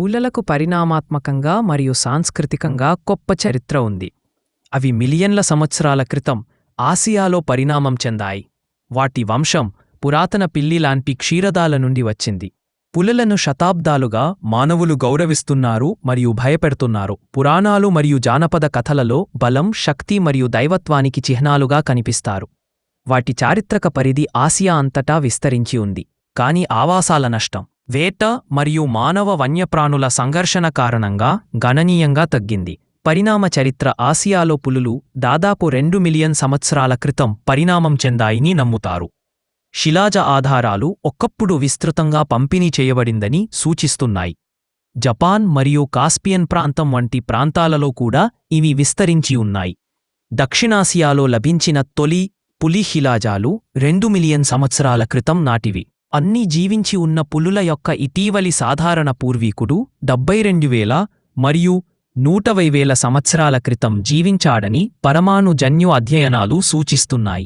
పులలకు పరిణామాత్మకంగా మరియు సాంస్కృతికంగా గొప్ప చరిత్ర ఉంది. అవి మిలియన్ల సంవత్సరాల క్రితం ఆసియాలో పరిణామం చెందాయి. వాటి వంశం పురాతన పిల్లిలాంటి క్షీరదాల నుండి వచ్చింది. పులలను శతాబ్దాలుగా మానవులు గౌరవిస్తున్నారు మరియు భయపెడుతున్నారు. పురాణాలు మరియు జానపద కథలలో బలం శక్తి మరియు దైవత్వానికి చిహ్నాలుగా కనిపిస్తారు. వాటి చారిత్రక పరిధి ఆసియా అంతటా విస్తరించి ఉంది. కాని ఆవాసాల నష్టం వేట మరియు మానవ వన్యప్రాణుల సంఘర్షణ కారణంగా గణనీయంగా తగ్గింది. పరిణామ చరిత్ర ఆసియాలో పులులు దాదాపు రెండు మిలియన్ సంవత్సరాల క్రితం పరిణామం చెందాయని నమ్ముతారు. శిలాజ ఆధారాలు ఒక్కప్పుడు విస్తృతంగా పంపిణీ చేయబడిందని సూచిస్తున్నాయి. జపాన్ మరియు కాస్పియన్ ప్రాంతం వంటి ప్రాంతాలలో కూడా ఇవి విస్తరించి ఉన్నాయి. దక్షిణాసియాలో లభించిన తొలి పులి శిలాజాలు రెండు మిలియన్ సంవత్సరాల క్రితం నాటివి. అన్ని జీవించి ఉన్న పులుల యొక్క ఇటీవలి సాధారణ పూర్వీకుడు డెబ్బై రెండు వేల మరియు నూటవై వేల సంవత్సరాల క్రితం జీవించాడని పరమాణు జన్యు అధ్యయనాలు సూచిస్తున్నాయి.